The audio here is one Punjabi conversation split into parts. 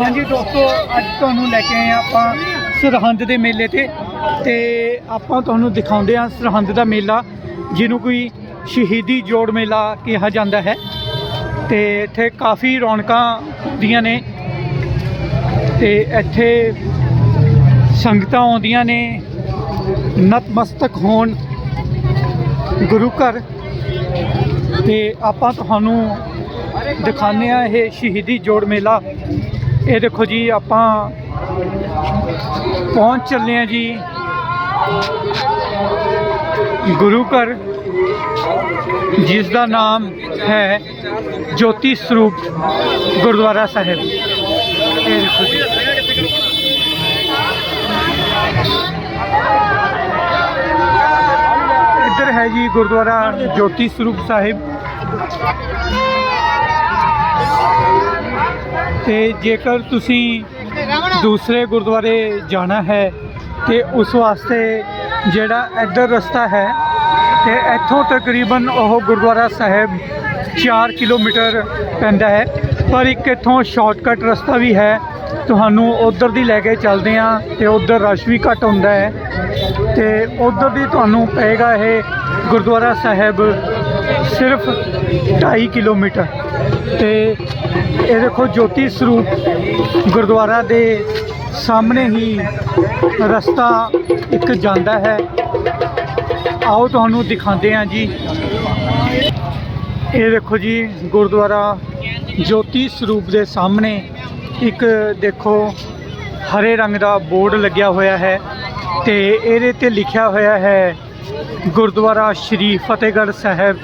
ਹਾਂਜੀ ਦੋਸਤੋ, ਅੱਜ ਤੁਹਾਨੂੰ ਲੈ ਕੇ ਆਏ ਹਾਂ ਆਪਾਂ ਸਰਹੰਦ ਦੇ ਮੇਲੇ ਤੇ। ਤੇ ਆਪਾਂ ਤੁਹਾਨੂੰ ਦਿਖਾਉਂਦੇ ਹਾਂ ਸਰਹੰਦ ਦਾ ਮੇਲਾ, ਜਿਹਨੂੰ ਕੋਈ ਸ਼ਹੀਦੀ ਜੋੜ ਮੇਲਾ ਕਿਹਾ ਜਾਂਦਾ ਹੈ। ਤੇ ਇੱਥੇ ਕਾਫੀ ਰੌਣਕਾਂ ਹੁੰਦੀਆਂ ਨੇ। ਤੇ ਇੱਥੇ ਸੰਗਤਾਂ ਆਉਂਦੀਆਂ ਨੇ। ਨਤਮਸਤਕ ਹੋਣ ਗੁਰੂ ਘਰ। ਤੇ ਆਪਾਂ ਤੁਹਾਨੂੰ ਦਿਖਾਉਂਦੇ ਆ ਇਹ ਸ਼ਹੀਦੀ ਜੋੜ ਮੇਲਾ। ਇਹ ਦੇਖੋ ਜੀ, ਆਪਾਂ ਪਹੁੰਚ ਚੱਲੇ ਆ ਜੀ ਗੁਰੂ ਘਰ ਜਿਸ ਦਾ ਨਾਮ ਹੈ ਜੋਤੀ ਸਰੂਪ ਗੁਰਦੁਆਰਾ ਸਾਹਿਬ। ਇਹ ਦੇਖੋ ਜੀ। ਇੱਧਰ ਹੈ ਜੀ ਗੁਰਦੁਆਰਾ ਜੋਤੀ ਸਰੂਪ ਸਾਹਿਬ। ਤੇ ਜੇਕਰ ਤੁਸੀਂ ਦੂਸਰੇ ਗੁਰਦੁਆਰੇ ਜਾਣਾ ਹੈ ਤੇ ਉਸ ਵਾਸਤੇ ਜਿਹੜਾ ਇੱਧਰ ਰਸਤਾ ਹੈ ਤੇ ਇੱਥੋਂ ਤਕਰੀਬਨ ਉਹ ਗੁਰਦੁਆਰਾ ਸਾਹਿਬ 4 ਕਿਲੋਮੀਟਰ ਪੈਂਦਾ ਹੈ। ਪਰ ਇੱਕ ਇੱਥੋਂ ਸ਼ਾਰਟਕਟ ਰਸਤਾ ਵੀ ਹੈ। ਤੁਹਾਨੂੰ ਉਧਰ ਦੀ ਲੈ ਕੇ ਚੱਲਦੇ ਹਾਂ ਤੇ ਉਧਰ ਰਸ਼ ਵੀ ਘੱਟ ਹੁੰਦਾ ਹੈ। ਤੇ ਉਧਰ ਦੀ ਤੁਹਾਨੂੰ ਪਏਗਾ ਇਹ ਗੁਰਦੁਆਰਾ ਸਾਹਿਬ ਸਿਰਫ 2.5 ਕਿਲੋਮੀਟਰ। ਤੇ ਇਹ ਦੇਖੋ ਜੋਤੀ ਸਰੂਪ ਗੁਰਦੁਆਰਾ ਦੇ ਸਾਹਮਣੇ ਹੀ ਰਸਤਾ ਇੱਕ ਜਾਂਦਾ ਹੈ। ਆਓ ਤੁਹਾਨੂੰ ਦਿਖਾਉਂਦੇ ਹਾਂ ਜੀ। ਇਹ ਦੇਖੋ ਜੀ, ਗੁਰਦੁਆਰਾ ਜੋਤੀ ਸਰੂਪ ਦੇ ਸਾਹਮਣੇ ਇੱਕ ਦੇਖੋ ਹਰੇ ਰੰਗ ਦਾ ਬੋਰਡ ਲੱਗਿਆ ਹੋਇਆ ਹੈ ਤੇ ਇਹਦੇ ਤੇ ਲਿਖਿਆ ਹੋਇਆ ਹੈ, ਗੁਰਦੁਆਰਾ ਸ਼੍ਰੀ ਫਤਿਹਗੜ੍ਹ ਸਾਹਿਬ।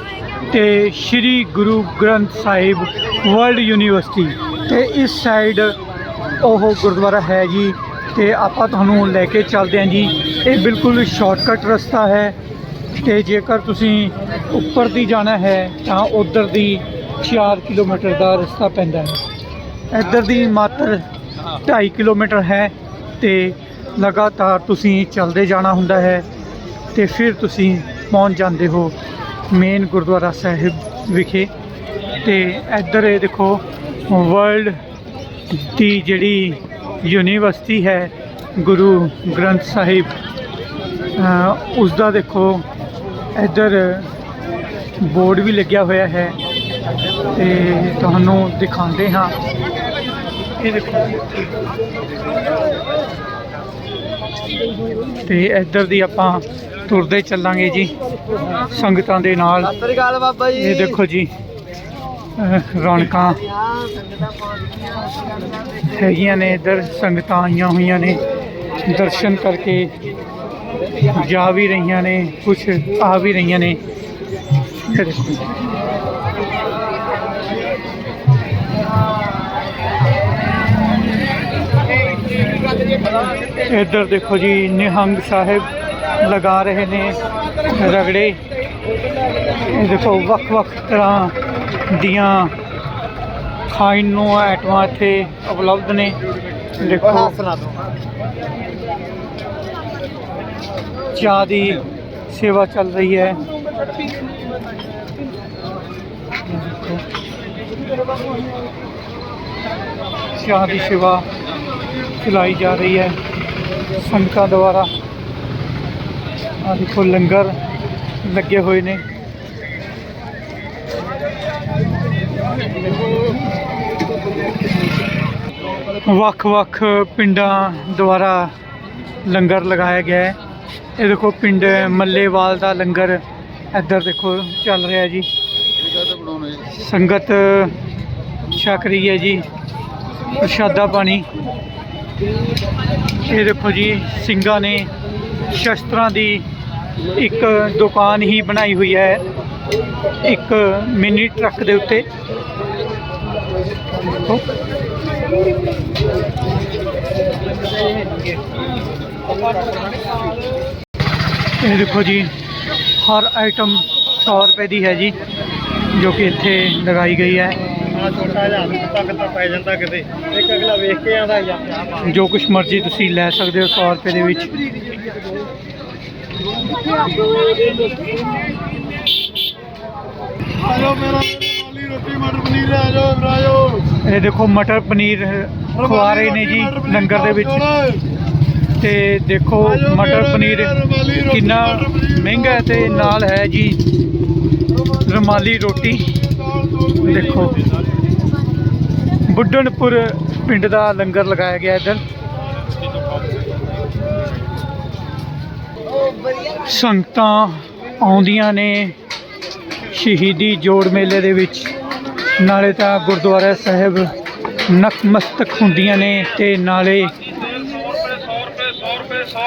ਤੇ ਸ਼੍ਰੀ ਗੁਰੂ ਗ੍ਰੰਥ ਸਾਹਿਬ ਵਰਲਡ ਯੂਨੀਵਰਸਿਟੀ। ਤੇ ਇਸ ਸਾਈਡ ਉਹ ਗੁਰਦੁਆਰਾ ਹੈ ਜੀ, ਤੇ ਆਪਾਂ ਤੁਹਾਨੂੰ ਲੈ ਕੇ ਚੱਲਦੇ ਹਾਂ ਜੀ। ਇਹ ਬਿਲਕੁਲ ਸ਼ਾਰਟਕਟ ਰਸਤਾ ਹੈ, ਤੇ ਜੇਕਰ ਤੁਸੀਂ ਉੱਪਰ ਦੀ ਜਾਣਾ ਹੈ, ਤਾਂ ਉਧਰ ਦੀ 4 ਕਿਲੋਮੀਟਰ ਦਾ ਰਸਤਾ ਪੈਂਦਾ ਹੈ। ਇੱਧਰ ਦੀ ਮਾਤਰ 2.5 ਕਿਲੋਮੀਟਰ ਹੈ, ਤੇ ਲਗਾਤਾਰ ਤੁਸੀਂ ਚੱਲਦੇ ਜਾਣਾ ਹੁੰਦਾ ਹੈ, ਤੇ ਫਿਰ ਤੁਸੀਂ ਪਹੁੰਚ ਜਾਂਦੇ ਹੋ ਮੇਨ ਗੁਰਦੁਆਰਾ ਸਾਹਿਬ ਵਿਖੇ ਤੇ ਇੱਧਰ ਇਹ ਦੇਖੋ ਵਰਲਡ ਦੀ ਜਿਹੜੀ ਯੂਨੀਵਰਸਿਟੀ ਹੈ ਗੁਰੂ ਗ੍ਰੰਥ ਸਾਹਿਬ ਅ, ਉਸ ਦਾ ਦੇਖੋ ਇੱਧਰ ਬੋਰਡ ਵੀ ਲੱਗਿਆ ਹੋਇਆ ਹੈ ਤੇ ਤੁਹਾਨੂੰ ਦਿਖਾਉਂਦੇ ਹਾਂ। ਇਹ ਦੇਖੋ। ਤੇ ਇੱਧਰ ਦੀ ਆਪਾਂ ਤੁਰਦੇ ਚੱਲਾਂਗੇ ਜੀ ਸੰਗਤਾਂ ਦੇ ਨਾਲ। ਸਤਿ ਸ੍ਰੀ ਅਕਾਲ ਬਾਬਾ ਜੀ। ਇਹ ਦੇਖੋ ਜੀ ਰੌਣਕਾਂ ਹੈਗੀਆਂ ਨੇ ਇੱਧਰ ਸੰਗਤਾਂ ਆਈਆਂ ਹੋਈਆਂ ਨੇ। ਦਰਸ਼ਨ ਕਰਕੇ ਜਾ ਵੀ ਰਹੀਆਂ ਨੇ ਕੁਝ ਆ ਵੀ ਰਹੀਆਂ ਨੇ। ਇੱਧਰ ਦੇਖੋ ਜੀ ਨਿਹੰਗ ਸਾਹਿਬ ਲਗਾ ਰਹੇ ਨੇ ਰਗੜੇ ਇਹ ਦੇਖੋ ਵੱਖ ਵੱਖ ਤਰ੍ਹਾਂ ਦੀਆਂ ਖਾਣ ਨੂੰ ਆਈਟਮਾਂ ਇੱਥੇ ਉਪਲਬਧ ਨੇ ਦੇਖੋ ਸੁਣਾ ਦੋ ਚਾਹ ਦੀ ਸੇਵਾ ਚੱਲ ਰਹੀ ਹੈ ਚਾਹ ਦੀ ਸੇਵਾ ਚਲਾਈ ਜਾ ਰਹੀ ਹੈ ਸੰਗਤਾਂ ਦੁਆਰਾ ਆ ਦੇਖੋ ਲੰਗਰ ਲੱਗੇ ਹੋਏ ਨੇ। ਵੱਖ-ਵੱਖ ਪਿੰਡਾਂ ਦੁਆਰਾ ਲੰਗਰ ਲਗਾਇਆ ਗਿਆ ਹੈ। ਇਹ ਦੇਖੋ ਪਿੰਡ ਮੱਲੇਵਾਲ ਦਾ ਲੰਗਰ ਇੱਧਰ ਦੇਖੋ ਚੱਲ ਰਿਹਾ ਜੀ। ਸੰਗਤ ਛਕ ਰਹੀ ਹੈ ਜੀ, ਪ੍ਰਸ਼ਾਦਾ ਪਾਣੀ। ਇਹ ਦੇਖੋ ਜੀ, ਸਿੰਘਾਂ ਨੇ ਸ਼ਸਤਰਾਂ ਦੀ ਇੱਕ ਦੁਕਾਨ ਹੀ ਬਣਾਈ ਹੋਈ ਹੈ। ਇੱਕ ਮਿੰਨੀ ਟਰੱਕ ਦੇ ਉੱਤੇ। ਇਹ ਦੇਖੋ ਜੀ ਹਰ ਆਈਟਮ 100 ਰੁਪਏ ਦੀ ਹੈ ਜੀ ਜੋ ਕਿ ਇੱਥੇ ਲਗਾਈ ਗਈ ਹੈ। ਆ ਛੋਟਾ ਜਿਹਾ ਤੱਕ ਤਾਂ ਪੈ ਜਾਂਦਾ ਕਿਤੇ। ਇੱਕ ਅਗਲਾ ਵੇਖ ਕੇ ਆਂਦਾ ਯਾਰ ਜੋ ਕੁਝ ਮਰਜ਼ੀ ਤੁਸੀਂ ਲੈ ਸਕਦੇ ਹੋ 100 ਰੁਪਏ ਦੇ ਵਿੱਚ। ਆਜੋ ਮੇਰਾ ਵਾਲੀ ਰੋਟੀ ਮਟਰ ਪਨੀਰ ਆ ਜਾਓ ਰਾਜੋ ਇਹ ਦੇਖੋ ਮਟਰ ਪਨੀਰ ਖਵਾ ਰਹੇ ਨੇ ਜੀ ਲੰਗਰ ਦੇ ਵਿੱਚ। ਤੇ ਦੇਖੋ ਮਟਰ ਪਨੀਰ ਕਿੰਨਾ ਮਹਿੰਗਾ ਹੈ ਤੇ ਨਾਲ ਹੈ ਜੀ ਰੁਮਾਲੀ ਰੋਟੀ। ਦੇਖੋ ਬੁੱਢਣਪੁਰ ਪਿੰਡ ਦਾ ਲੰਗਰ ਲਗਾਇਆ ਗਿਆ ਇੱਧਰ। ਸੰਗਤਾਂ ਆਉਂਦੀਆਂ ਨੇ ਸ਼ਹੀਦੀ ਜੋੜ ਮੇਲੇ ਦੇ ਵਿੱਚ। ਨਾਲੇ ਤਾਂ ਗੁਰਦੁਆਰਾ ਸਾਹਿਬ ਨਤਮਸਤਕ ਹੁੰਦੀਆਂ ਨੇ ਤੇ ਨਾਲੇ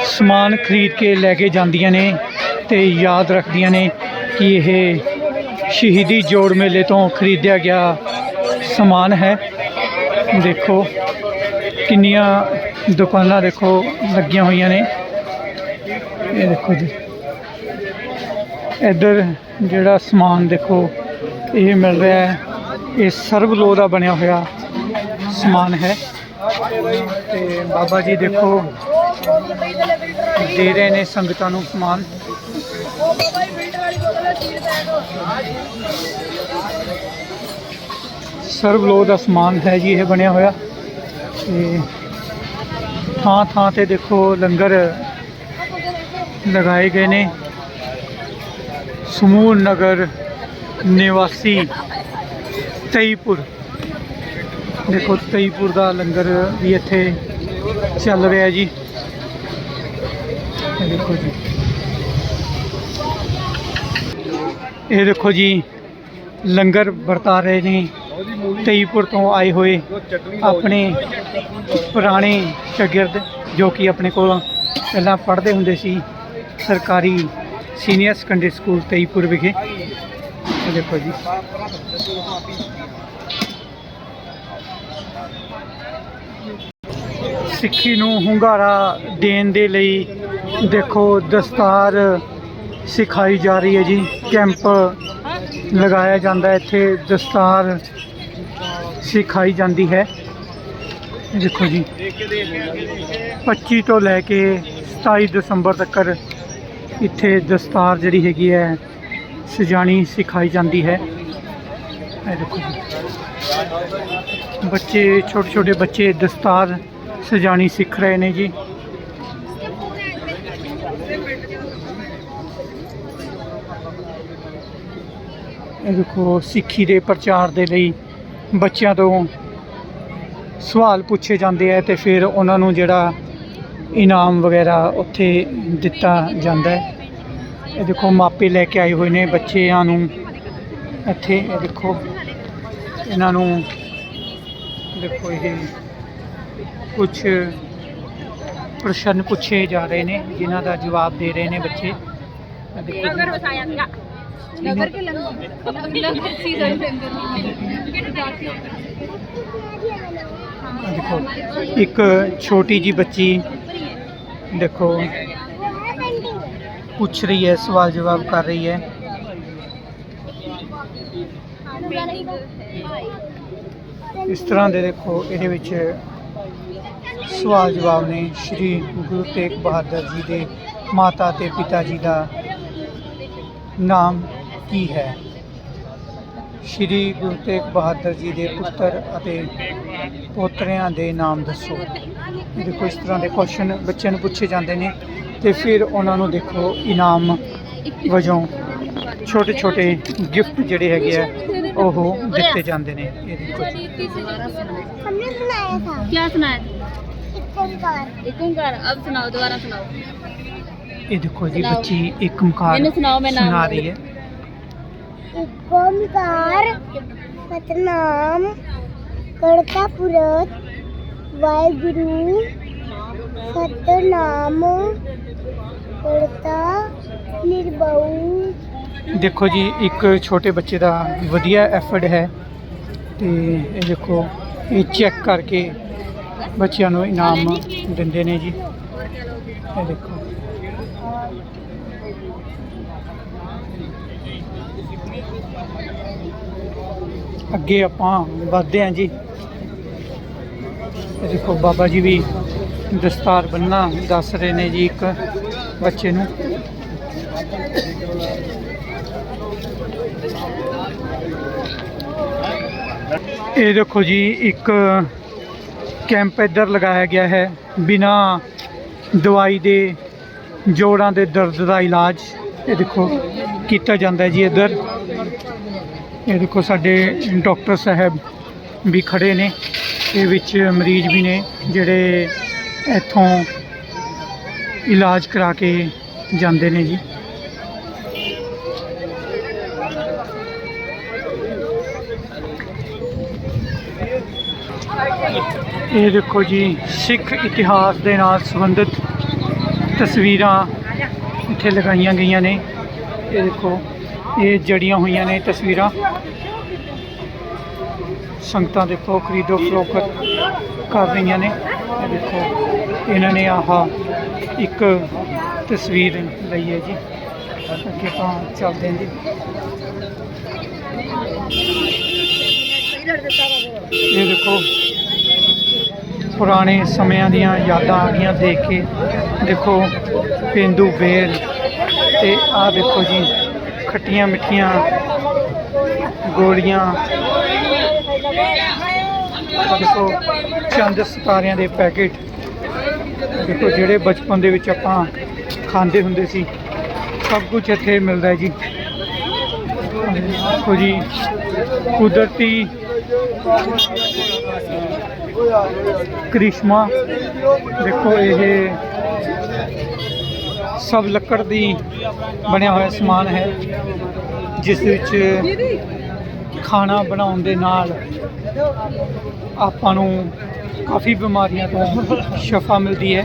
ਸਮਾਨ ਖਰੀਦ ਕੇ ਲੈ ਕੇ ਜਾਂਦੀਆਂ ਨੇ ਤੇ ਯਾਦ ਰੱਖਦੀਆਂ ਨੇ ਕਿ ਇਹ ਸ਼ਹੀਦੀ ਜੋੜ ਮੇਲੇ ਤੋਂ ਖਰੀਦਿਆ ਗਿਆ ਸਮਾਨ ਹੈ। ਦੇਖੋ ਕਿੰਨੀਆਂ ਦੁਕਾਨਾਂ ਦੇਖੋ ਲੱਗੀਆਂ ਹੋਈਆਂ ਨੇ। ਇਹ ਦੇਖੋ ਜੀ। ਇੱਧਰ ਜਿਹੜਾ ਸਮਾਨ ਦੇਖੋ, ਇਹ ਮਿਲ ਰਿਹਾ ਹੈ। ਇਹ ਸਰਬ ਲੋਹ ਦਾ ਬਣਿਆ ਹੋਇਆ ਸਮਾਨ ਹੈ। ਤੇ ਬਾਬਾ ਜੀ ਦੇਖੋ, ਦੇ ਰਹੇ ਨੇ ਸੰਗਤਾਂ ਨੂੰ ਸਮਾਨ। ਸਰਬ ਲੋਹ ਦਾ ਸਮਾਨ ਹੈ ਜੀ, ਇਹ ਬਣਿਆ ਹੋਇਆ। ਤੇ ਥਾਂ ਥਾਂ ਤੇ ਦੇਖੋ ਲੰਗਰ ਲਗਾਏ ਗਏ ਨੇ। ਸਮੂਹ ਨਗਰ ਨਿਵਾਸੀ ਤਈਪੁਰ। ਦੇਖੋ, ਤਈਪੁਰ ਦਾ ਲੰਗਰ ਵੀ ਇੱਥੇ ਚੱਲ ਰਿਹਾ ਜੀ। ਇਹ ਦੇਖੋ ਜੀ। ਇਹ ਦੇਖੋ ਜੀ, ਲੰਗਰ ਵਰਤਾ ਰਹੇ ਨੇ। ਤਈਪੁਰ ਤੋਂ ਆਏ ਹੋਏ ਆਪਣੇ ਪੁਰਾਣੇ ਸ਼ਾਗਿਰਦ ਜੋ ਕਿ ਆਪਣੇ ਕੋਲ ਪਹਿਲਾਂ ਪੜ੍ਹਦੇ ਹੁੰਦੇ ਸੀ, ਸਰਕਾਰੀ ਸੀਨੀਅਰ ਸੈਕੰਡਰੀ ਸਕੂਲ ਤੇਈਪੁਰ ਵਿਖੇ। ਇਹ ਦੇਖੋ ਜੀ। ਸਿੱਖੀ ਨੂੰ ਹੁੰਗਾਰਾ ਦੇਣ ਦੇ ਲਈ ਦੇਖੋ ਦਸਤਾਰ ਸਿਖਾਈ ਜਾ ਰਹੀ ਹੈ ਜੀ। ਕੈਂਪ ਲਗਾਇਆ ਜਾਂਦਾ ਇੱਥੇ ਦਸਤਾਰ ਸਿਖਾਈ ਜਾਂਦੀ ਹੈ। ਦੇਖੋ ਜੀ। 25 ਤੋਂ ਲੈ ਕੇ 27 ਦਸੰਬਰ ਤੱਕ ਇੱਥੇ ਦਸਤਾਰ ਜਿਹੜੀ ਹੈਗੀ ਹੈ, ਸਜਾਣੀ ਸਿਖਾਈ ਜਾਂਦੀ ਹੈ। ਇਹ ਦੇਖੋ ਜੀ। ਬੱਚੇ ਛੋਟੇ ਛੋਟੇ ਬੱਚੇ ਦਸਤਾਰ ਸਜਾਣੀ ਸਿੱਖ ਰਹੇ ਨੇ ਜੀ। ਇਹ ਦੇਖੋ, ਸਿੱਖੀ ਦੇ ਪ੍ਰਚਾਰ ਦੇ ਲਈ ਬੱਚਿਆਂ ਤੋਂ ਸਵਾਲ ਪੁੱਛੇ ਜਾਂਦੇ ਆ ਤੇ ਫਿਰ ਉਹਨਾਂ ਨੂੰ ਜਿਹੜਾ ਇਨਾਮ ਵਗੈਰਾ ਉੱਥੇ ਦਿੱਤਾ ਜਾਂਦਾ ਹੈ। ਇਹ ਦੇਖੋ ਮਾਪੇ ਲੈ ਕੇ ਆਏ ਹੋਏ ਨੇ ਬੱਚਿਆਂ ਨੂੰ। ਇੱਥੇ ਇਹ ਦੇਖੋ ਇਹਨਾਂ ਨੂੰ ਦੇਖੋ ਇਹ ਕੁਝ ਪ੍ਰਸ਼ਨ ਪੁੱਛੇ ਜਾ ਰਹੇ ਨੇ ਜਿਨ੍ਹਾਂ ਦਾ ਜਵਾਬ ਦੇ ਰਹੇ ਨੇ ਬੱਚੇ। ਇੱਕ ਛੋਟੀ ਜੀ ਬੱਚੀ ਦੇਖੋ, ਪੁੱਛ ਰਹੀ ਹੈ, ਸਵਾਲ ਜਵਾਬ ਕਰ ਰਹੀ ਹੈ। ਇਸ ਤਰ੍ਹਾਂ ਦੇ ਦੇਖੋ, ਇਹਦੇ ਵਿੱਚ ਸਵਾਲ ਜਵਾਬ ਨੇ ਸ਼੍ਰੀ ਗੁਰੂ ਤੇਗ ਬਹਾਦਰ ਜੀ ਦੇ ਮਾਤਾ ਤੇ ਪਿਤਾ ਜੀ ਦਾ ਨਾਮ ਕੀ ਹੈ? ਸ਼੍ਰੀ ਗੁਰੂ ਤੇਗ ਬਹਾਦਰ ਜੀ ਦੇ ਪੁੱਤਰ ਅਤੇ ਪੋਤਰਿਆਂ ਦੇ ਨਾਮ ਦੱਸੋ। ਇਹ ਦੇਖੋ ਇਸ ਤਰ੍ਹਾਂ ਦੇ ਕੁਐਸਚਨ ਬੱਚਿਆਂ ਨੂੰ ਪੁੱਛੇ ਜਾਂਦੇ ਨੇ ਤੇ ਫਿਰ ਉਹਨਾਂ ਨੂੰ ਦੇਖੋ ਇਨਾਮ ਵਜੋਂ ਛੋਟੇ ਛੋਟੇ ਗਿਫਟ ਜਿਹੜੇ ਹੈਗੇ ਆ ਉਹ ਦਿੱਤੇ ਜਾਂਦੇ ਨੇ ਇਹ ਦੇਖੋ ਜੀ। हमने सुनाया था क्या सुनाया था एक ओंकार एक ओंकार अब सुनाओ दोबारा सुनाओ ਇਹ ਦੇਖੋ ਜੀ ਬੱਚੀ ਇੱਕ ਓਂਕਾਰ ਮੈਨੂੰ ਸੁਣਾਓ, ਮੈਂ ਨਾਮ ਸੁਣਾ ਰਹੀ ਹੈ एक ओंकार सतनाम करता पुरत ਵਾਹਿਗੁਰੂ ਸਤਨਾਮ ਕਰਤਾ ਨਿਰਭਉ। ਦੇਖੋ ਜੀ, ਇੱਕ ਛੋਟੇ ਬੱਚੇ ਦਾ ਵਧੀਆ ਐਫਰਟ ਹੈ। ਤੇ ਇਹ ਦੇਖੋ, ਇਹ ਚੈੱਕ ਕਰਕੇ ਬੱਚਿਆਂ ਨੂੰ ਇਨਾਮ ਦਿੰਦੇ ਨੇ ਜੀ। ਇਹ ਦੇਖੋ। ਅੱਗੇ ਆਪਾਂ ਵਧਦੇ ਹਾਂ ਜੀ। ਦੇਖੋ, ਬਾਬਾ ਜੀ ਵੀ ਦਸਤਾਰ ਬੰਨਣਾ ਦੱਸ ਰਹੇ ਨੇ ਜੀ ਇੱਕ ਬੱਚੇ ਨੂੰ। ਇਹ ਦੇਖੋ ਜੀ, ਇੱਕ ਕੈਂਪ ਇੱਧਰ ਲਗਾਇਆ ਗਿਆ ਹੈ ਬਿਨਾ ਦਵਾਈ ਦੇ, ਜੋੜਾਂ ਦੇ ਦਰਦ ਦਾ ਇਲਾਜ। ਇਹ ਦੇਖੋ, ਕੀਤਾ ਜਾਂਦਾ ਹੈ ਜੀ ਇੱਧਰ। ਇਹ ਦੇਖੋ, ਸਾਡੇ ਡਾਕਟਰ ਸਾਹਿਬ ਵੀ ਖੜੇ ਨੇ। ਇਹ ਵਿੱਚ ਮਰੀਜ਼ ਵੀ ਨੇ, ਜਿਹੜੇ ਇੱਥੋਂ ਇਲਾਜ ਕਰਾ ਕੇ ਜਾਂਦੇ ਨੇ ਜੀ। ਇਹ ਦੇਖੋ ਜੀ, ਸਿੱਖ ਇਤਿਹਾਸ ਦੇ ਨਾਲ ਸੰਬੰਧਿਤ ਤਸਵੀਰਾਂ ਇੱਥੇ ਲਗਾਈਆਂ ਗਈਆਂ ਨੇ। ਇਹ ਦੇਖੋ, ਇਹ ਜੜੀਆਂ ਹੋਈਆਂ ਨੇ ਤਸਵੀਰਾਂ। ਸੰਗਤਾਂ ਦੇਖੋ, ਖਰੀਦੋ ਫਰੋਖਤ ਕਰ ਰਹੀਆਂ ਨੇ। ਇਹ ਦੇਖੋ, ਇਹਨਾਂ ਨੇ ਆਹ ਇੱਕ ਤਸਵੀਰ ਲਈ ਹੈ ਜੀ। ਅੱਗੇ ਤਾਂ ਚੱਲਦੇ ਹਾਂ ਜੀ। ਇਹ ਦੇਖੋ, ਪੁਰਾਣੇ ਸਮਿਆਂ ਦੀਆਂ ਯਾਦਾਂ ਆ ਗਈਆਂ ਦੇਖ ਕੇ। ਦੇਖੋ ਪੇਂਦੂ ਬੇਲ ਤੇ ਆਹ ਦੇਖੋ ਜੀ, ਖੱਟੀਆਂ ਮਿੱਠੀਆਂ ਗੋਲੀਆਂ ਦੇਖੋ ਚੰਦ ਸਿਤਾਰਿਆਂ ਦੇ ਪੈਕੇਟ। ਦੇਖੋ, ਜਿਹੜੇ ਬਚਪਨ ਦੇ ਵਿੱਚ ਆਪਾਂ ਖਾਂਦੇ ਹੁੰਦੇ ਸੀ, ਸਭ ਕੁਝ ਇੱਥੇ ਮਿਲਦਾ ਹੈ ਜੀ। ਦੇਖੋ ਜੀ, ਕੁਦਰਤੀ ਕ੍ਰਿਸ਼ਮਾ, ਦੇਖੋ ਇਹ ਸਭ ਲੱਕੜ ਦੀ ਬਣਿਆ ਹੋਇਆ ਸਮਾਨ ਹੈ, ਜਿਸ ਵਿੱਚ ਖਾਣਾ ਬਣਾਉਣ ਦੇ ਨਾਲ ਆਪਾਂ ਨੂੰ ਕਾਫੀ ਬਿਮਾਰੀਆਂ ਤੋਂ ਸ਼ਫਾ ਮਿਲਦੀ ਹੈ।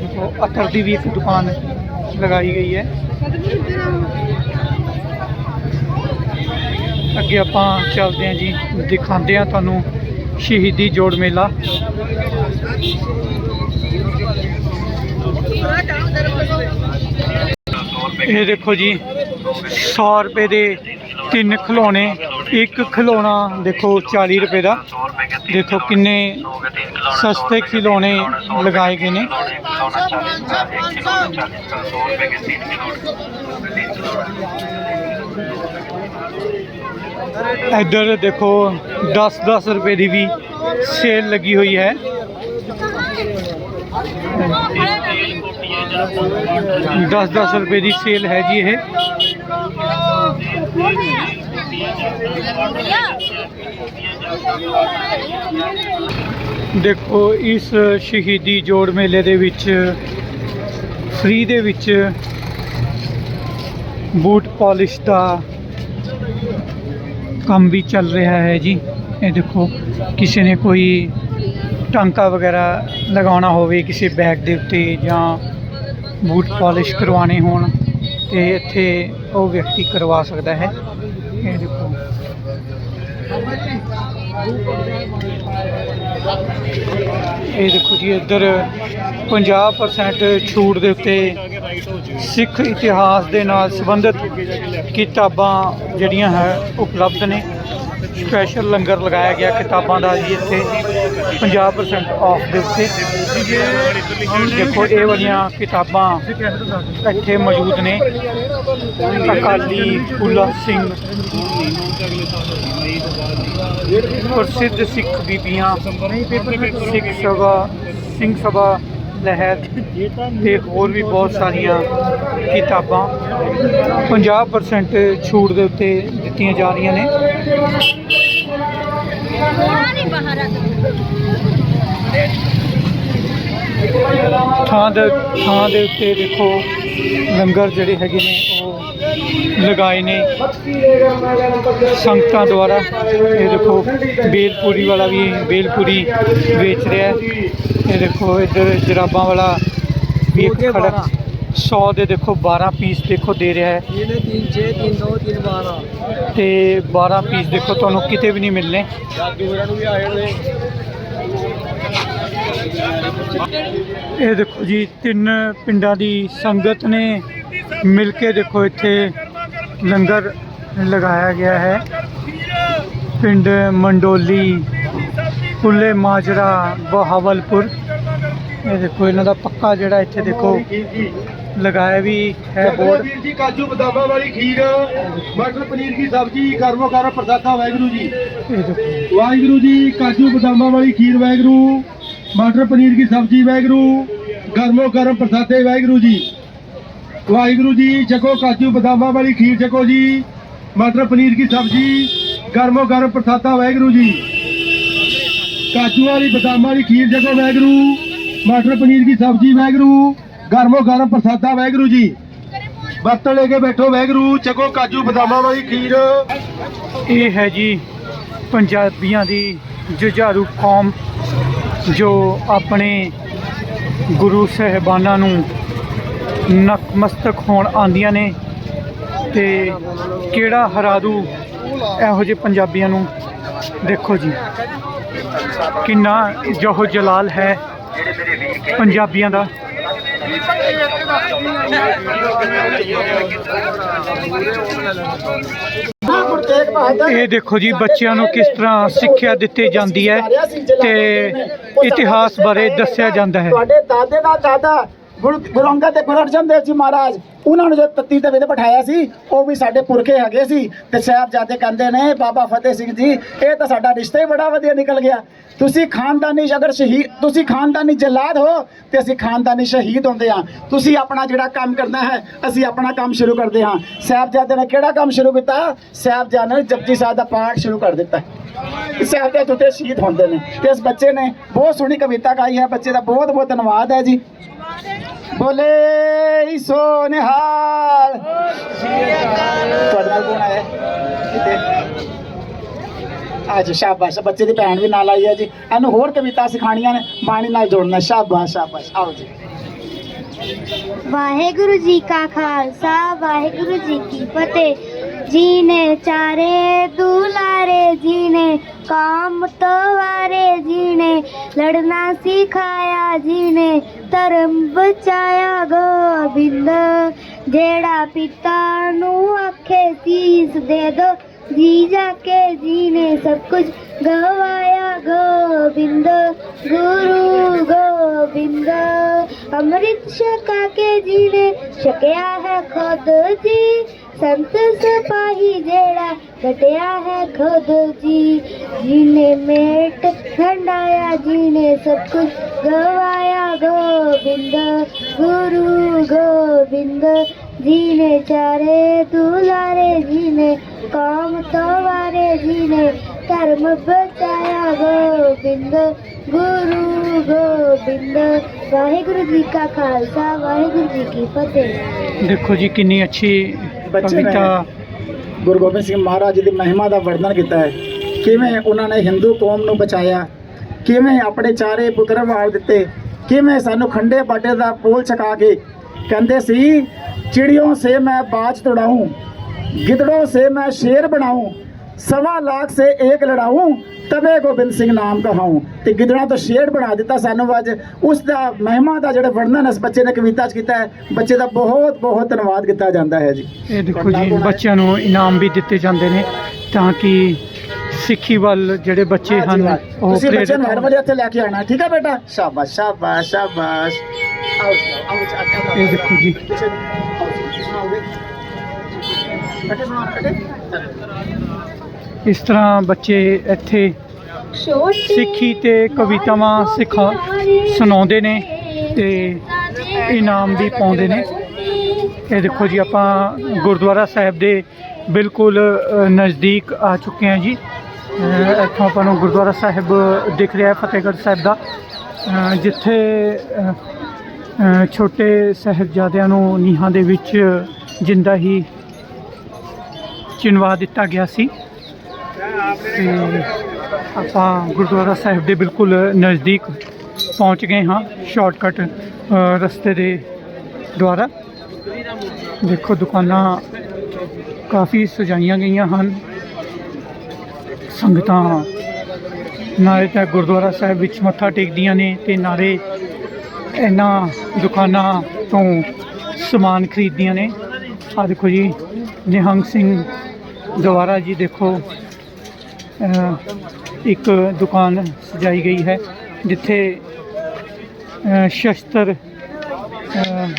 ਦੇਖੋ ਅਤਰ ਦੀ ਵੀ ਇੱਕ ਦੁਕਾਨ ਲਗਾਈ ਗਈ ਹੈ। ਅੱਗੇ ਆਪਾਂ ਚੱਲਦੇ ਹਾਂ ਜੀ, ਦਿਖਾਉਂਦੇ ਹਾਂ ਤੁਹਾਨੂੰ ਸ਼ਹੀਦੀ ਜੋੜ ਮੇਲਾ। ਇਹ ਦੇਖੋ ਜੀ 100 ਰੁਪਏ ਦੇ ਤਿੰਨ ਖਿਲੌਣੇ ਇੱਕ ਖਿਲੌਣਾ ਦੇਖੋ 40 ਰੁਪਏ ਦਾ। ਦੇਖੋ ਕਿੰਨੇ ਸਸਤੇ ਖਿਲੌਣੇ ਲਗਾਏ ਗਏ ਨੇ। ਇੱਧਰ ਦੇਖੋ 10-10 ਰੁਪਏ ਦੀ ਵੀ ਸੇਲ ਲੱਗੀ ਹੋਈ ਹੈ। 10-10 ਰੁਪਏ ਦੀ ਸੇਲ ਹੈ ਜੀ ਇਹ। ਦੇਖੋ, ਇਸ ਸ਼ਹੀਦੀ ਜੋੜ ਮੇਲੇ ਦੇ ਵਿੱਚ ਫ੍ਰੀ ਦੇ ਵਿੱਚ ਬੂਟ ਪਾਲਿਸ਼ ਦਾ ਕੰਮ ਵੀ ਚੱਲ ਰਿਹਾ ਹੈ ਜੀ। ਇਹ ਦੇਖੋ, ਕਿਸੇ ਨੇ ਕੋਈ ਟਾਂਕਾ ਵਗੈਰਾ ਲਗਾਉਣਾ ਹੋਵੇ, ਕਿਸੇ ਬੈਗ ਦੇ ਉੱਤੇ ਜਾਂ ਬੂਟ ਪਾਲਿਸ਼ ਕਰਵਾਉਣੇ ਹੋਣ, ਤੇ ਇੱਥੇ ਉਹ ਵਿਅਕਤੀ ਕਰਵਾ ਸਕਦਾ ਹੈ। ਇਹ ਦੇਖੋ ਇਹ ਦੇਖੋ ਜੀ, ਇੱਧਰ 50% ਛੂਟ ਦੇ ਉੱਤੇ ਸਿੱਖ ਇਤਿਹਾਸ ਦੇ ਨਾਲ ਸੰਬੰਧਿਤ ਕਿਤਾਬਾਂ ਜਿਹੜੀਆਂ ਹੈ, ਉਪਲਬਧ ਨੇ। ਸਪੈਸ਼ਲ ਲੰਗਰ ਲਗਾਇਆ ਗਿਆ ਕਿਤਾਬਾਂ ਦਾ ਜੀ ਇੱਥੇ। 50% ਆਫ ਦੇ ਉੱਤੇ। ਦੇਖੋ, ਇਹ ਵਾਲੀਆਂ ਕਿਤਾਬਾਂ ਇੱਥੇ ਮੌਜੂਦ ਨੇ। ਅਕਾਲੀ ਫੂਲਾ ਸਿੰਘ, ਪ੍ਰਸਿੱਧ ਸਿੱਖ ਬੀਬੀਆਂ, ਸਿੱਖ ਸਭਾ ਸਿੰਘ ਸਭਾ ਲਹਿਰ ਤੇ ਹੋਰ ਵੀ ਬਹੁਤ ਸਾਰੀਆਂ ਕਿਤਾਬਾਂ 50% ਛੂਟ ਦੇ ਉੱਤੇ ਦਿੱਤੀਆਂ ਜਾ ਰਹੀਆਂ ਨੇ। ਥਾਂ ਦੇ ਥਾਂ ਦੇ ਉੱਤੇ ਦੇਖੋ ਲੰਗਰ ਜਿਹੜੇ ਹੈਗੇ ਨੇ, ਉਹ ਲਗਾਏ ਨੇ ਸੰਗਤਾਂ ਦੁਆਰਾ। ਇਹ ਦੇਖੋ ਬੇਲਪੂਰੀ ਵਾਲਾ ਵੀ ਬੇਲਪੂਰੀ ਵੇਚ ਰਿਹਾ ਇਹ ਦੇਖੋ ਇੱਧਰ ਜਰਾਬਾਂ ਵਾਲਾ ਵੀ ਇੱਕ ਖੜਾ 100 ਦੇ ਦੇਖੋ 12 ਪੀਸ ਦੇਖੋ ਦੇ ਰਿਹਾ ਹੈ। ਇਹਨੇ 3 6 3 2 3 12 ਤੇ 12 ਪੀਸ ਦੇਖੋ ਤੁਹਾਨੂੰ ਕਿਤੇ ਵੀ ਨਹੀਂ ਮਿਲਨੇ ਇਹ ਦੇਖੋ ਜੀ ਤਿੰਨ ਪਿੰਡਾਂ ਦੀ ਸੰਗਤ ਨੇ ਮਿਲ ਕੇ ਦੇਖੋ ਇੱਥੇ ਲੰਗਰ ਲਗਾਇਆ ਗਿਆ ਹੈ। ਪਿੰਡ ਮੰਡੋਲੀ ਪੁੱਲੇ ਮਾਜਰਾ ਬਹਾਵਲਪੁਰ। ਇਹ ਦੇਖੋ ਇਹਨਾਂ ਦਾ ਪੱਕਾ ਜਿਹੜਾ ਇੱਥੇ ਦੇਖੋ ਲਗਾਇਆ ਵੀ ਹੈ ਬੋਰਡ। ਜੀ ਕਾਜੂ ਬਦਾਮਾਂ ਵਾਲੀ ਖੀਰ ਮਟਰ ਪਨੀਰ ਕੀ ਸਬਜ਼ੀ ਕਰਮੋ ਕਰ ਪ੍ਰਸਾਦਾ ਵਾਹਿਗੁਰੂ ਜੀ। ਵਾਹਿਗੁਰੂ ਜੀ ਕਾਜੂ ਬਦਾਮਾਂ ਵਾਲੀ ਖੀਰ ਵਾਹਿਗੁਰੂ। ਮਟਰ ਪਨੀਰ ਕੀ ਸਬਜ਼ੀ ਵਾਹਿਗੁਰੂ। ਗਰਮੋ ਗਰਮ ਪ੍ਰਸਾਦੇ ਵਾਹਿਗੁਰੂ ਜੀ। ਵਾਹਿਗੁਰੂ ਜੀ ਛਕੋ ਕਾਜੂ ਬਦਾਮਾਂ ਵਾਲੀ ਖੀਰ ਛਕੋ ਜੀ। ਮਟਰ ਪਨੀਰ ਕੀ ਸਬਜ਼ੀ, ਗਰਮੋ ਗਰਮ ਪ੍ਰਸਾਦਾ ਵਾਹਿਗੁਰੂ ਜੀ। ਕਾਜੂ ਵਾਲੀ, ਬਦਾਮਾਂ ਵਾਲੀ ਖੀਰ ਛਕੋ ਵਾਹਿਗੁਰੂ। ਮਟਰ ਪਨੀਰ ਕੀ ਸਬਜ਼ੀ ਵਾਹਿਗੁਰੂ। ਗਰਮੋ ਗਰਮ ਪ੍ਰਸਾਦਾ ਵਾਹਿਗੁਰੂ ਜੀ। ਬਰਤਨ ਲੈ ਕੇ ਬੈਠੋ ਵਾਹਿਗੁਰੂ। ਚੱਕੋ ਕਾਜੂ ਬਦਾਮਾਂ ਵਾਲੀ ਖੀਰ। ਇਹ ਹੈ ਜੀ ਪੰਜਾਬੀਆਂ ਦੀ ਜੁਝਾਰੂ ਕੌਮ, ਜੋ ਆਪਣੇ ਗੁਰੂ ਸਹਿਬਾਨਾਂ ਨੂੰ ਮਸਤਕ ਹੋਣ ਆਂਦੀਆਂ ਨੇ ਤੇ ਕਿਹੜਾ ਹਰਾਦੂ ਇਹੋ ਜਿਹੇ ਪੰਜਾਬੀਆਂ ਨੂੰ ਦੇਖੋ ਜੀ। ਕਿੰਨਾ ਜੋਹ ਜਲਾਲ ਹੈ ਪੰਜਾਬੀਆਂ ਦਾ। ਇਹ ਦੇਖੋ ਜੀ, ਬੱਚਿਆਂ ਨੂੰ ਕਿਸ ਤਰ੍ਹਾਂ ਸਿੱਖਿਆ ਦਿੱਤੀ ਜਾਂਦੀ ਹੈ ਤੇ ਇਤਿਹਾਸ ਬਾਰੇ ਦੱਸਿਆ ਜਾਂਦਾ ਹੈ। ਤੁਹਾਡੇ ਦਾਦੇ ਦਾ ਦਾਦਾ ਗੁਰੂ ਗੁਰੂ ਅੰਗਦ ਤੇ ਗੁਰੂ ਅਰਜਨ ਦੇਵ ਜੀ ਮਹਾਰਾਜ, ਉਹਨਾਂ ਨੂੰ ਜੋ ਤੱਤੀ ਦੇ ਵਿੱਚ ਬਿਠਾਇਆ ਸੀ, ਉਹ ਵੀ ਸਾਡੇ ਪੁਰਖੇ ਹੈਗੇ ਸੀ ਤੇ ਸਾਹਿਬਜ਼ਾਦੇ ਕਹਿੰਦੇ ਨੇ, ਬਾਬਾ ਫਤਿਹ ਸਿੰਘ ਜੀ, ਇਹ ਤਾਂ ਸਾਡਾ ਰਿਸ਼ਤਾ ਹੀ ਬੜਾ ਵਧੀਆ ਨਿਕਲ ਗਿਆ। ਤੁਸੀਂ ਖਾਨਦਾਨੀ ਅਗਰ ਸ਼ਹੀਦ ਤੁਸੀਂ ਖਾਨਦਾਨੀ ਜਲਾਦ ਹੋ ਤੇ ਅਸੀਂ ਖਾਨਦਾਨੀ ਸ਼ਹੀਦ ਹੁੰਦੇ ਹਾਂ। ਤੁਸੀਂ ਆਪਣਾ ਜਿਹੜਾ ਕੰਮ ਕਰਨਾ ਹੈ, ਅਸੀਂ ਆਪਣਾ ਕੰਮ ਸ਼ੁਰੂ ਕਰਦੇ ਹਾਂ। ਸਾਹਿਬਜ਼ਾਦੇ ਨੇ ਕਿਹੜਾ ਕੰਮ ਸ਼ੁਰੂ ਕੀਤਾ? ਸਾਹਿਬਜ਼ਾਦੇ ਨੇ ਜਪਜੀ ਸਾਹਿਬ ਦਾ ਪਾਠ ਸ਼ੁਰੂ ਕਰ ਦਿੱਤਾ। ਸਾਹਿਬਜ਼ਾਦੇ ਉੱਤੇ ਸ਼ਹੀਦ ਹੁੰਦੇ ਨੇ। ਤੇ ਇਸ ਬੱਚੇ ਨੇ ਬਹੁਤ ਸੋਹਣੀ ਕਵਿਤਾ ਗਾਈ ਹੈ। ਬੱਚੇ ਦਾ ਬਹੁਤ ਬਹੁਤ ਧੰਨਵਾਦ ਹੈ ਜੀ। ਬੋਲੇ ਸੋ ਨਿਹਾਲ। ਤੁਹਾਡੇ ਆਇਆ? ਕਿਤੇ ਅੱਜ ਸ਼ਾਬਾਸ਼। ਬੱਚੇ ਦੀ ਭੈਣ ਵੀ ਨਾਲ ਆਈ ਹੈ ਜੀ। ਇਹਨੂੰ ਹੋਰ ਕਵਿਤਾ ਸਿਖਾਣੀਆਂ ਨੇ। ਬਾਣੀ ਨਾਲ ਜੋੜਨਾ। ਸ਼ਾਬਾਸ਼ ਸ਼ਾਬਾਸ਼। ਆਓ ਜੀ। ਵਾਹਿਗੁਰੂ ਜੀ ਕਾ ਖਾਲਸਾ, ਵਾਹਿਗੁਰੂ ਜੀ ਕੀ ਫਤਿਹ। ਜੀ ਨੇ ਚਾਰੇ ਦੁਲਾਰੇ ਜੀ ਨੇ ਕਾਮ ਤਵਾਰੇ ਜੀ ਨੇ ਲੜਨਾ ਸਿਖਾਇਆ ਜੀ ਨੇ ਧਰਮ ਬਚਾਇਆ ਗੋਬਿੰਦ। ਜਿਹੜਾ ਪਿਤਾ ਨੂੰ ਆਖੇ ਸੀਸ ਦੇ ਦੋ, ਜੀ ਜਾ ਕੇ ਜੀ ਨੇ ਸਭ ਕੁਝ ਗਵਾਇਆ ਗੋਬਿੰਦ ਗੁਰੂ ਗੋਬਿੰਦ ਅੰਮ੍ਰਿਤ ਛਕਾ ਕੇ ਜੀ ਛਕਿਆ ਹੈ ਖੁਦ ਜੀ ਸੰਤ ਸਪਾਹੀ ਜਿਹੜਾ ਕਟਿਆ ਹੈ ਖੁਦ ਜੀ ਜੀ ਨੇ ਮੇਟ ਠੰਡਾਇਆ ਜੀ ਨੇ ਸਭ ਕੁਝ ਗਵਾਇਆ ਗੋਬਿੰਦ ਗੁਰੂ ਗੋਬਿੰਦ ਜੀ ਨੇ ਚਾਰੇ ਦੁਲਾਰੇ ਜੀ ਨੇ ਕਾਮ ਤਵਾਰੇ ਜੀ ਨੇ ਧਰਮ ਬਚਾਇਆ ਗੋਬਿੰਦ ਗੁਰੂ ਗੋਬਿੰਦ। ਵਾਹਿਗੁਰੂ ਜੀ ਕਾ ਖਾਲਸਾ ਵਾਹਿਗੁਰੂ ਜੀ ਕੀ ਫਤਿਹ। ਦੇਖੋ ਜੀ ਕਿੰਨੀ ਅੱਛੀ ਕਵਿਤਾ। ਗੁਰੂ ਗੋਬਿੰਦ ਸਿੰਘ ਮਹਾਰਾਜ ਦੀ ਮਹਿਮਾ ਦਾ ਵਰਣਨ ਕੀਤਾ ਹੈ। ਕਿਵੇਂ ਉਹਨਾਂ ਨੇ ਹਿੰਦੂ ਕੌਮ ਨੂੰ ਬਚਾਇਆ? ਕਿਵੇਂ ਆਪਣੇ ਚਾਰੇ ਪੁੱਤਰ ਮਾਰ ਦਿੱਤੇ? ਕਿਵੇਂ ਸਾਨੂੰ ਖੰਡੇ ਬਾਟੇ ਦਾ ਪੋਲ ਛਕਾ ਕੇ ਕਹਿੰਦੇ ਸੀ ਚਿੜੀਆਂ ਸੇ ਮੈਂ ਬਾਜ ਤੋੜਾਉਂ ਗਿੱਦੜੋਂ ਸੇ ਮੈਂ ਸ਼ੇਰ ਬਣਾਉਂ ਸਵਾ ਲੱਖ ਸੇ ਇੱਕ ਲੜਾਉਂ ਤਵੇ ਗੋਬਿੰਦ ਸਿੰਘ ਨਾਮ ਕਹਾਉਂ ਤੇ ਗਿੱਦੜਾ ਤੋਂ ਸ਼ੇਰ ਬਣਾ ਦਿੱਤਾ ਸਾਨੂੰ ਅੱਜ ਉਸ ਦਾ ਮਹਿਮਾ ਦਾ ਜਿਹੜਾ ਵਰਣਨ ਇਸ ਬੱਚੇ ਨੇ ਕਵਿਤਾ 'ਚ ਕੀਤਾ ਹੈ ਬੱਚੇ ਦਾ ਬਹੁਤ ਬਹੁਤ ਧੰਨਵਾਦ ਕੀਤਾ ਜਾਂਦਾ ਹੈ ਜੀ ਇਹ ਦੇਖੋ ਜੀ ਬੱਚਿਆਂ ਨੂੰ ਇਨਾਮ ਵੀ ਦਿੱਤੇ ਜਾਂਦੇ ਨੇ ਤਾਂ ਕਿ ਸਿੱਖੀ ਵੱਲ ਜਿਹੜੇ ਬੱਚੇ ਹਨ ਉਹ ਤੁਸੀਂ ਬੱਚੇ ਨੂੰ ਹਰ ਇੱਥੇ ਲੈ ਕੇ ਆਣਾ ਠੀਕ ਹੈ ਬੇਟਾ ਸ਼ਾਬਾਸ਼ ਸ਼ਾਬਾਸ਼ ਸ਼ਾਬਾਸ਼ ਇਹ ਦੇਖੋ ਜੀ ਅਟੇ ਬਣਾ ਅਟੇ ਇਸ ਤਰ੍ਹਾਂ ਬੱਚੇ ਇੱਥੇ ਸਿੱਖੀ ਤੇ ਕਵਿਤਾਵਾਂ ਸਿਖਾ ਸੁਣਾਉਂਦੇ ਨੇ ਤੇ ਇਨਾਮ ਵੀ ਪਾਉਂਦੇ ਨੇ। ਇਹ ਦੇਖੋ ਜੀ, ਆਪਾਂ ਗੁਰਦੁਆਰਾ ਸਾਹਿਬ ਦੇ ਬਿਲਕੁਲ ਨਜ਼ਦੀਕ ਆ ਚੁੱਕੇ ਹਾਂ ਜੀ। ਇੱਥੋਂ ਆਪਾਂ ਨੂੰ ਗੁਰਦੁਆਰਾ ਸਾਹਿਬ ਦਿਖ ਰਿਹਾ ਹੈ, ਫਤਿਹਗੜ੍ਹ ਸਾਹਿਬ ਦਾ। ਜਿੱਥੇ ਛੋਟੇ ਸਾਹਿਬਜ਼ਾਦਿਆਂ ਨੂੰ ਨੀਹਾਂ ਦੇ ਵਿੱਚ ਜਿੰਦਾ ਹੀ ਚਿਣਵਾ ਦਿੱਤਾ ਗਿਆ ਸੀ। ਤੇ ਆਪਾਂ ਗੁਰਦੁਆਰਾ ਸਾਹਿਬ ਦੇ ਬਿਲਕੁਲ ਨਜ਼ਦੀਕ ਪਹੁੰਚ ਗਏ ਹਾਂ ਸ਼ਾਰਟਕਟ ਰਸਤੇ ਦੇ ਦੁਆਰਾ। ਦੇਖੋ, ਦੁਕਾਨਾਂ ਕਾਫੀ ਸਜਾਈਆਂ ਗਈਆਂ ਹਨ। ਸੰਗਤਾਂ ਨਾਲੇ ਤਾਂ ਗੁਰਦੁਆਰਾ ਸਾਹਿਬ ਵਿੱਚ ਮੱਥਾ ਟੇਕਦੀਆਂ ਨੇ ਤੇ ਨਾਲੇ ਇਹਨਾਂ ਦੁਕਾਨਾਂ ਤੋਂ ਸਮਾਨ ਖਰੀਦਦੀਆਂ ਨੇ। ਆ ਦੇਖੋ ਜੀ, ਨਿਹੰਗ ਸਿੰਘ ਦੁਆਰਾ ਜੀ, ਦੇਖੋ। ਇੱਕ ਦੁਕਾਨ ਸਜਾਈ ਗਈ ਹੈ, ਜਿੱਥੇ ਸ਼ਸਤਰ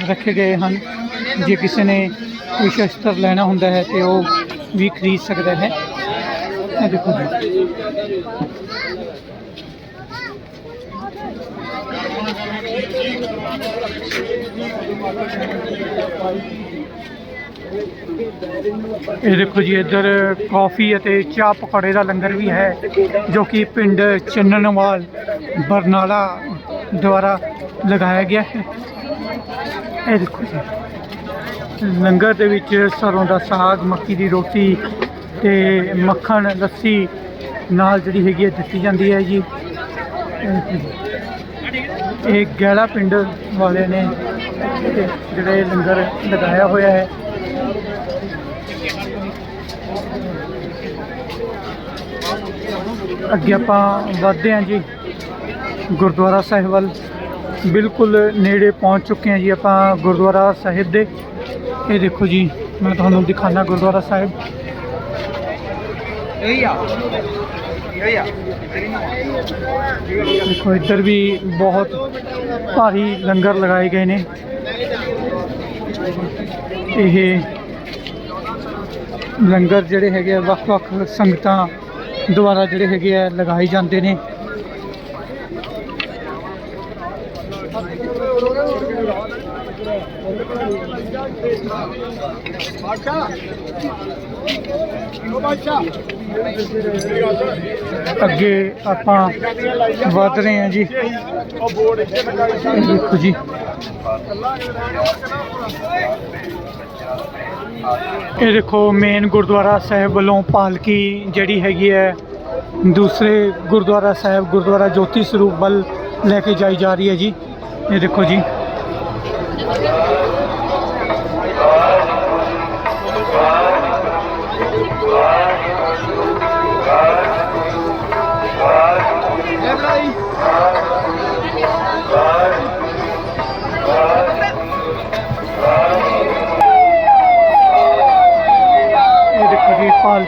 ਰੱਖੇ ਗਏ ਹਨ। ਜੇ ਕਿਸੇ ਨੇ ਕੋਈ ਸ਼ਸਤਰ ਲੈਣਾ ਹੁੰਦਾ ਹੈ ਤੇ ਉਹ ਵੀ ਖਰੀਦ ਸਕਦਾ ਹੈ। ਇਹ ਦੇਖੋ ਜੀ। ਇਹ ਦੇਖੋ ਜੀ, ਇੱਧਰ ਕਾਫੀ ਅਤੇ ਚਾਹ ਪਕੌੜੇ ਦਾ ਲੰਗਰ ਵੀ ਹੈ, ਜੋ ਕਿ ਪਿੰਡ ਚੰਨਣਵਾਲ, ਬਰਨਾਲਾ ਦੁਆਰਾ ਲਗਾਇਆ ਗਿਆ ਹੈ। ਇਹ ਦੇਖੋ ਜੀ, ਲੰਗਰ ਦੇ ਵਿੱਚ ਸਰੋਂ ਦਾ ਸਾਗ, ਮੱਕੀ ਦੀ ਰੋਟੀ ਤੇ ਮੱਖਣ, ਲੱਸੀ ਨਾਲ ਜਿਹੜੀ ਹੈਗੀ ਹੈ ਦਿੱਤੀ ਜਾਂਦੀ ਹੈ ਜੀ। ਇਹ ਦੇਖੋ ਗੈਲਾ ਪਿੰਡ ਵਾਲੇ ਨੇ ਇਹ ਜਿਹੜੇ ਲੰਗਰ ਲਗਾਇਆ ਹੋਇਆ ਹੈ। ਅੱਗੇ ਆਪਾਂ ਵਧਦੇ ਹਾਂ ਜੀ। ਗੁਰਦੁਆਰਾ ਸਾਹਿਬ ਵੱਲ ਬਿਲਕੁਲ ਨੇੜੇ ਪਹੁੰਚ ਚੁੱਕੇ ਹਾਂ ਜੀ ਆਪਾਂ ਗੁਰਦੁਆਰਾ ਸਾਹਿਬ ਦੇ। ਇਹ ਦੇਖੋ ਜੀ, ਮੈਂ ਤੁਹਾਨੂੰ ਦਿਖਾਣਾ ਗੁਰਦੁਆਰਾ ਸਾਹਿਬ। ਦੇਖੋ, ਇੱਧਰ ਵੀ ਬਹੁਤ ਭਾਰੀ ਲੰਗਰ ਲਗਾਏ ਗਏ ਨੇ। ਇਹ ਲੰਗਰ ਜਿਹੜੇ ਹੈਗੇ ਆ ਵੱਖ-ਵੱਖ ਸੰਗਤਾਂ ਦੁਆਰਾ ਜਿਹੜੇ ਹੈਗੇ ਆ, ਲਗਾਏ ਜਾਂਦੇ ਨੇ। ਅੱਗੇ ਆਪਾਂ ਵਧ ਰਹੇ ਹਾਂ ਜੀ। ਇਹ ਦੇਖੋ ਜੀ। ਇਹ ਦੇਖੋ ਮੇਨ ਗੁਰਦੁਆਰਾ ਸਾਹਿਬ ਵੱਲੋਂ ਪਾਲਕੀ ਜਿਹੜੀ ਹੈਗੀ ਹੈ, ਦੂਸਰੇ ਗੁਰਦੁਆਰਾ ਸਾਹਿਬ, ਗੁਰਦੁਆਰਾ ਜੋਤੀ ਸਰੂਪ ਵੱਲ ਲੈ ਕੇ ਜਾਈ ਜਾ ਰਹੀ ਹੈ ਜੀ। ਇਹ ਦੇਖੋ ਜੀ।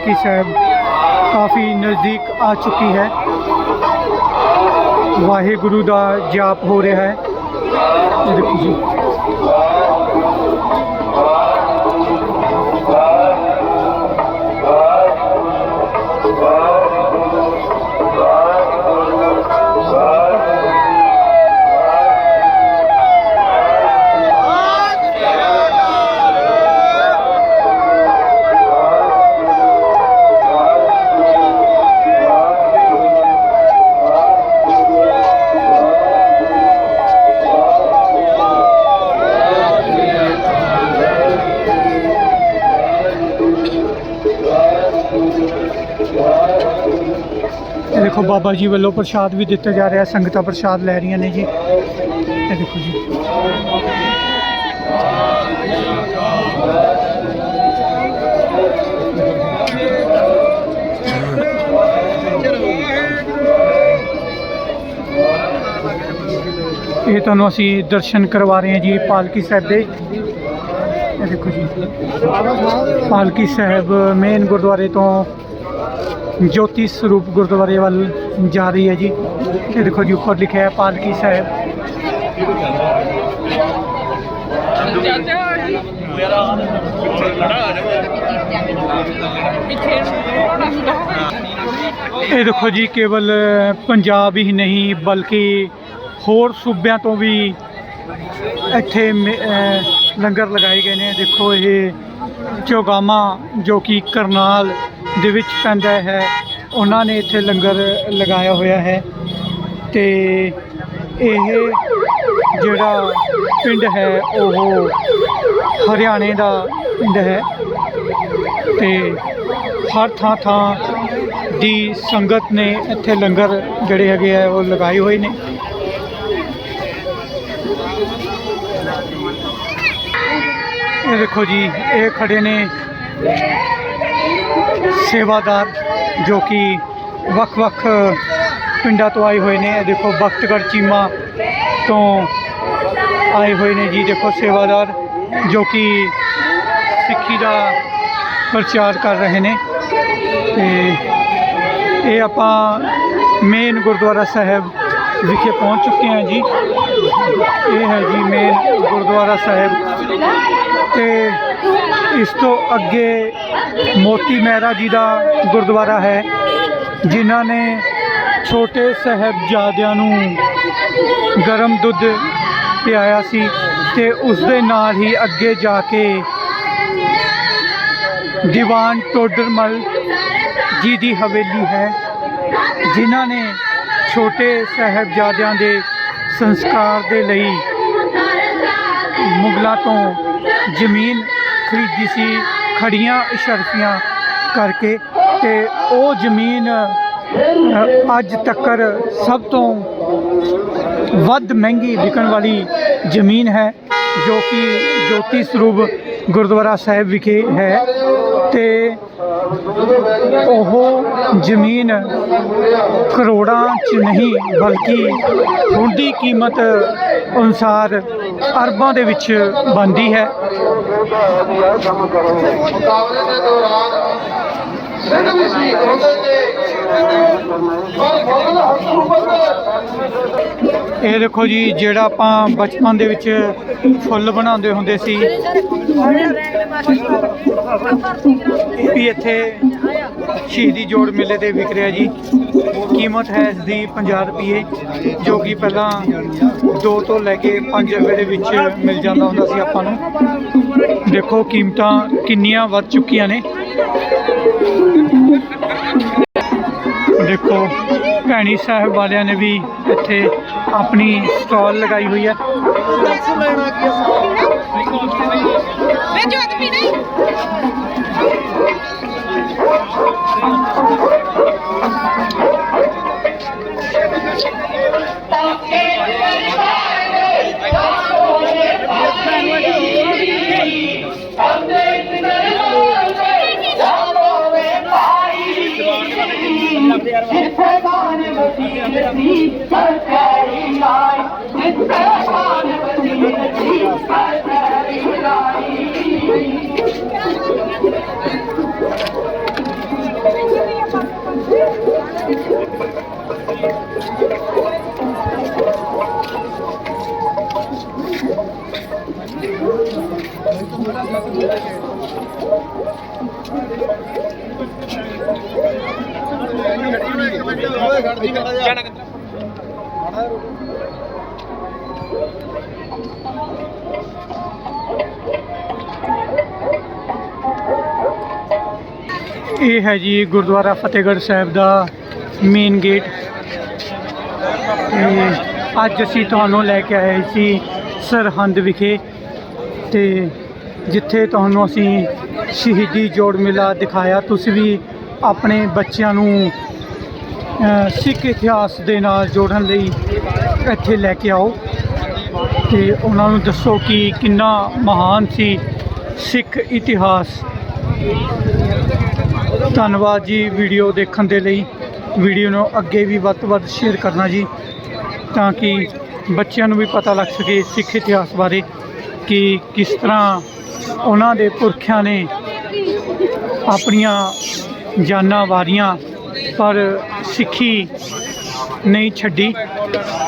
ਜੀ ਪਾਲਕੀ ਸਾਹਿਬ ਕਾਫੀ ਨਜ਼ਦੀਕ ਆ ਚੁੱਕੀ ਹੈ। ਵਾਹਿਗੁਰੂ ਦਾ ਜਾਪ ਹੋ ਰਿਹਾ ਹੈ। ਦੇਖੋ ਜੀ। ਬਾਬਾ ਜੀ ਵੱਲੋਂ ਪ੍ਰਸ਼ਾਦ ਵੀ ਦਿੱਤਾ ਜਾ ਰਿਹਾ, ਸੰਗਤਾਂ ਪ੍ਰਸ਼ਾਦ ਲੈ ਰਹੀਆਂ ਨੇ ਜੀ। ਇਹ ਦੇਖੋ ਜੀ। ਇਹ ਤੁਹਾਨੂੰ ਅਸੀਂ ਦਰਸ਼ਨ ਕਰਵਾ ਰਹੇ ਹਾਂ ਜੀ ਪਾਲਕੀ ਸਾਹਿਬ ਦੇ। ਇਹ ਦੇਖੋ ਜੀ। ਪਾਲਕੀ ਸਾਹਿਬ ਮੇਨ ਗੁਰਦੁਆਰੇ ਤੋਂ ਜੋਤੀ ਸਰੂਪ ਗੁਰਦੁਆਰੇ ਵੱਲ ਜਾ ਰਹੀ ਹੈ ਜੀ। ਇਹ ਦੇਖੋ ਜੀ, ਉੱਪਰ ਲਿਖਿਆ ਹੈ, ਪਾਲਕੀ ਸਾਹਿਬ। ਇਹ ਦੇਖੋ ਜੀ, ਕੇਵਲ ਪੰਜਾਬ ਹੀ ਨਹੀਂ, ਬਲਕਿ ਹੋਰ ਸੂਬਿਆਂ ਤੋਂ ਵੀ ਇੱਥੇ ਲੰਗਰ ਲਗਾਏ ਗਏ ਨੇ। ਦੇਖੋ ਇਹ ਚੋਗਾਮਾ ਜੋ ਕਿ ਕਰਨਾਲ ਦੇ ਵਿੱਚ ਪੈਂਦਾ ਹੈ। ਉਹਨਾਂ ਨੇ ਇੱਥੇ ਲੰਗਰ ਲਗਾਇਆ ਹੋਇਆ ਹੈ ਤੇ ਇਹ ਜਿਹੜਾ ਪਿੰਡ ਹੈ, ਉਹ ਹਰਿਆਣੇ ਦਾ ਪਿੰਡ ਹੈ ਤੇ ਹਰ ਥਾਂ ਥਾਂ ਦੀ ਸੰਗਤ ਨੇ ਇੱਥੇ ਲੰਗਰ ਜਿਹੜੇ ਹੈਗੇ ਆ, ਉਹ ਲਗਾਏ ਹੋਏ ਨੇ। ਇਹ ਦੇਖੋ ਜੀ, ਇਹ ਖੜੇ ਨੇ ਸੇਵਾਦਾਰ ਜੋ ਕਿ ਵੱਖ-ਵੱਖ ਪਿੰਡਾਂ ਤੋਂ ਆਏ ਹੋਏ ਨੇ। ਇਹ ਦੇਖੋ, ਬਖਤਗੜ੍ਹ, ਚੀਮਾ ਤੋਂ ਆਏ ਹੋਏ ਨੇ ਜੀ। ਦੇਖੋ, ਸੇਵਾਦਾਰ ਜੋ ਕਿ ਸਿੱਖੀ ਦਾ ਪ੍ਰਚਾਰ ਕਰ ਰਹੇ ਨੇ। ਤੇ ਇਹ ਆਪਾਂ ਮੇਨ ਗੁਰਦੁਆਰਾ ਸਾਹਿਬ ਵਿਖੇ ਪਹੁੰਚ ਚੁੱਕੇ ਹਾਂ ਜੀ। ਇਹ ਹੈ ਜੀ ਮੇਨ ਗੁਰਦੁਆਰਾ ਸਾਹਿਬ। ਤੇ ਇਸ ਤੋਂ ਅੱਗੇ ਮੋਤੀ ਮਹਿਰਾ ਜੀ ਦਾ ਗੁਰਦੁਆਰਾ ਹੈ, ਜਿਨ੍ਹਾਂ ਨੇ ਛੋਟੇ ਸਾਹਿਬਜ਼ਾਦਿਆਂ ਨੂੰ ਗਰਮ ਦੁੱਧ ਪਿਆਇਆ ਸੀ ਤੇ ਉਸ ਦੇ ਨਾਲ ਹੀ ਅੱਗੇ ਜਾ ਕੇ ਦੀਵਾਨ ਟੋਡਰਮਲ ਜੀ ਦੀ ਹਵੇਲੀ ਹੈ, ਜਿਨ੍ਹਾਂ ਨੇ ਛੋਟੇ ਸਾਹਿਬਜ਼ਾਦਿਆਂ ਦੇ ਸੰਸਕਾਰ ਦੇ ਲਈ ਮੁਗਲਾਂ ਤੋਂ ਜ਼ਮੀਨ ਖਰੀਦੀ ਸੀ ਖੜੀਆਂ ਇਸ਼ਰਫੀਆਂ ਕਰਕੇ ਤੇ ਉਹ ਜ਼ਮੀਨ ਅੱਜ ਤੱਕ ਸਭ ਤੋਂ ਵੱਧ ਮਹਿੰਗੀ ਵਿਕਣ ਵਾਲੀ ਜ਼ਮੀਨ ਹੈ, ਜੋ ਕਿ ਜੋਤੀ ਸਰੂਪ ਗੁਰਦੁਆਰਾ ਸਾਹਿਬ ਵਿਖੇ ਹੈ ਤੇ ਉਹ ਜ਼ਮੀਨ ਕਰੋੜਾਂ ਚ ਨਹੀਂ, ਬਲਕਿ ਹੁਣ ਕੀਮਤ ਅਨੁਸਾਰ ਅਰਬਾਂ ਦੇ ਵਿੱਚ ਬਣਦੀ ਹੈ। ਮੁਕਾਬਲੇ ਦੇ ਦੌਰਾਨ ਸਿੰਘ ਵੀ ਸੀ ਹੁੰਦੇ ਤੇ ਪਰ ਫੁੱਲ ਹੱਥ ਇਹ ਦੇਖੋ ਜੀ, ਜਿਹੜਾ ਆਪਾਂ ਬਚਪਨ ਦੇ ਵਿੱਚ ਫੁੱਲ ਬਣਾਉਂਦੇ ਹੁੰਦੇ ਸੀ ਵੀ ਇੱਥੇ ਸ਼ਹੀਦੀ ਜੋੜ ਮੇਲੇ ਤੇ ਵਿਕ ਰਿਹਾ ਜੀ। ਕੀਮਤ ਹੈ ਇਸ ਦੀ 50 ਰੁਪਏ ਜੋ ਕਿ ਪਹਿਲਾਂ 2 ਤੋਂ ਲੈ ਕੇ 5 ਰੁਪਏ ਦੇ ਵਿੱਚ ਮਿਲ ਜਾਂਦਾ ਹੁੰਦਾ ਸੀ ਆਪਾਂ ਨੂੰ। ਦੇਖੋ ਕੀਮਤਾਂ ਕਿੰਨੀਆਂ ਵੱਧ ਚੁੱਕੀਆਂ ਨੇ। ਦੇਖੋ, ਭੈਣੀ ਸਾਹਿਬ ਵਾਲਿਆਂ ਨੇ ਵੀ ਇੱਥੇ ਆਪਣੀ ਸਟਾਲ ਲਗਾਈ ਹੋਈ ਹੈ। ਇਹ ਹੈ ਜੀ ਗੁਰਦੁਆਰਾ ਫਤਿਹਗੜ੍ਹ ਸਾਹਿਬ ਦਾ ਮੇਨ ਗੇਟ ਅੱਜ ਅਸੀਂ ਤੁਹਾਨੂੰ ਲੈ ਕੇ ਆਏ ਸੀ ਸਰਹੰਦ ਵਿਖੇ। ਤੇ ਜਿੱਥੇ ਤੁਹਾਨੂੰ ਅਸੀਂ ਸ਼ਹੀਦੀ ਜੋੜ ਮੇਲਾ ਦਿਖਾਇਆ, ਤੁਸੀਂ ਵੀ ਆਪਣੇ ਬੱਚਿਆਂ ਨੂੰ ਸਿੱਖ ਇਤਿਹਾਸ ਦੇ ਨਾਲ ਜੋੜਨ ਲਈ ਇੱਥੇ ਲੈ ਕੇ ਆਓ ਤੇ ਉਹਨਾਂ ਨੂੰ ਦੱਸੋ ਕਿ ਕਿੰਨਾ ਮਹਾਨ ਸੀ ਸਿੱਖ ਇਤਿਹਾਸ। ਧੰਨਵਾਦ ਜੀ ਵੀਡੀਓ ਦੇਖਣ ਦੇ ਲਈ। ਵੀਡੀਓ ਨੂੰ ਅੱਗੇ ਵੀ ਵੱਧ ਤੋਂ ਵੱਧ ਸ਼ੇਅਰ ਕਰਨਾ ਜੀ, ਤਾਂ ਕਿ ਬੱਚਿਆਂ ਨੂੰ ਵੀ ਪਤਾ ਲੱਗ ਸਕੇ ਸਿੱਖ ਇਤਿਹਾਸ ਬਾਰੇ ਕਿ ਕਿਸ ਤਰ੍ਹਾਂ ਉਹਨਾਂ ਦੇ ਪੁਰਖਿਆਂ ਨੇ ਆਪਣੀਆਂ ਜਾਨਾਂ ਵਾਰੀਆਂ ਪਰ ਸਿੱਖੀ ਨਹੀਂ ਛੱਡੀ।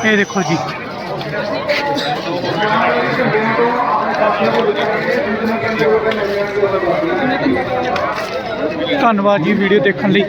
ਇਹ ਦੇਖੋ ਜੀ। ਧੰਨਵਾਦ ਜੀ ਵੀਡੀਓ ਦੇਖਣ ਲਈ।